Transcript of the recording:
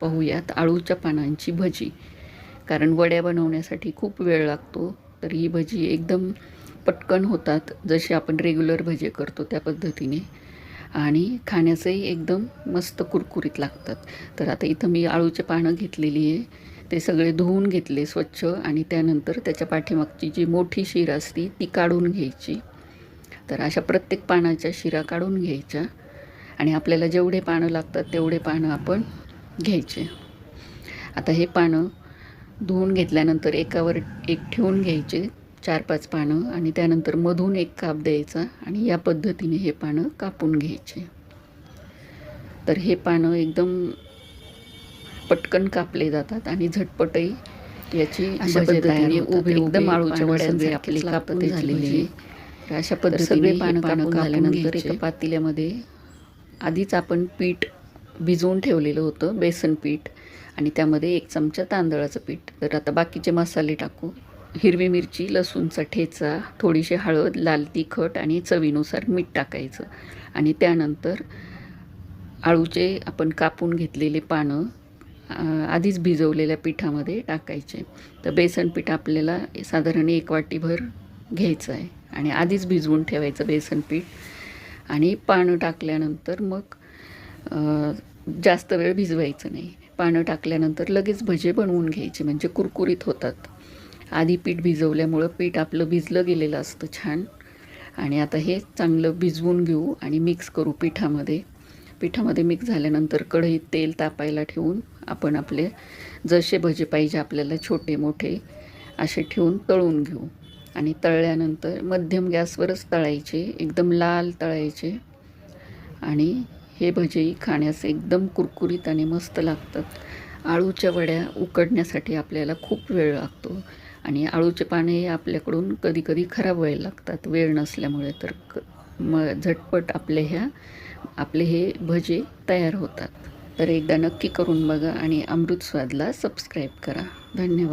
पाहूयात आळूच्या पानांची भजी. कारण वड्या बनवण्यासाठी खूप वेळ लागतो तर ही भजी एकदम पटकन होतात जशी आपण रेग्युलर भजे करतो त्या पद्धतीने. आणि खाण्याचंही एकदम मस्त कुरकुरीत लागतात. तर आता इथं मी आळूचे पानं घेतलेली आहे. ते सगळे धुवून घेतले स्वच्छ आणि त्यानंतर त्याच्या पाठीमागची जी मोठी शिरा असती ती काढून घ्यायची. तर अशा प्रत्येक पानाच्या शिरा काढून घ्यायच्या. आणि आपल्याला जेवढे पानं लागतात तेवढे पानं आपण घ्यायचे. आता हे पानं धुवून घेतल्यानंतर एकावर एक ठेवून घ्यायचे चार पाच पानं आणि त्यानंतर मधून एक काप द्यायचा आणि या पद्धतीने हे पानं कापून घ्यायचे. तर हे पानं एकदम पटकन कापले जातात आणि झटपटही याची अशा पद्धतीने उभे एकदम आळूच्या वड्यांचे आपली कापण झालेली. अशा पद्धतीने सगळे पानं कापून झाल्यानंतर एका पातेल्यामध्ये आधीच आपण पीठ भिजवून ठेवलेलं होतं बेसन पीठ आणि त्यामध्ये एक चमचा तांदळाचं पीठ. तर आता बाकीचे मसाले टाकू. हिरवी मिरची लसूणचा ठेचा थोडीशी हळद लाल तिखट आणि चवीनुसार मीठ टाकायचं. आणि त्यानंतर आळूचे आपण कापून घेतलेले पानं आधीच भिजवलेल्या पिठामध्ये टाकायचे. तर बेसन पीठ आपल्याला साधारण एक वाटीभर घ्यायचं आहे. आणि आधीच भिजवून ठेवायचं बेसन पीठ. आणि पानं टाकल्यानंतर मग जास्त वेळ भिजवायचं नाही. पानं टाकल्यानंतर लगेच भजे बनवून घ्यायचे म्हणजे कुरकुरीत होतात. आधी पीठ भिजवल्यामुळं पीठ आपलं भिजलं गेलेलं असतं छान. आणि आता हे चांगलं भिजवून घेऊ आणि मिक्स करू पिठामध्ये. पिठामध्ये मिक्स झाल्यानंतर कढईत तेल तापायला ठेवून आपण आपले जसे भजे पाहिजे आपल्याला छोटे मोठे असे ठेवून तळून घेऊ. आणि तळल्यानंतर मध्यम गॅसवरच तळायचे एकदम लाल तळायचे. आणि हे भजेही खाण्यास एकदम कुरकुरीत आणि मस्त लागतात. आळूच्या वड्या उकडण्यासाठी आपल्याला खूप वेळ लागतो आणि आळूचे पाने हे आपल्याकडून कधीकधी खराब व्हायला लागतात. वेळ नसल्यामुळे तर क म झटपट आपले ह्या आपले हे भजे तयार होतात. तर एकदा नक्की करून बघा आणि अमृत स्वादला सबस्क्राईब करा. धन्यवाद.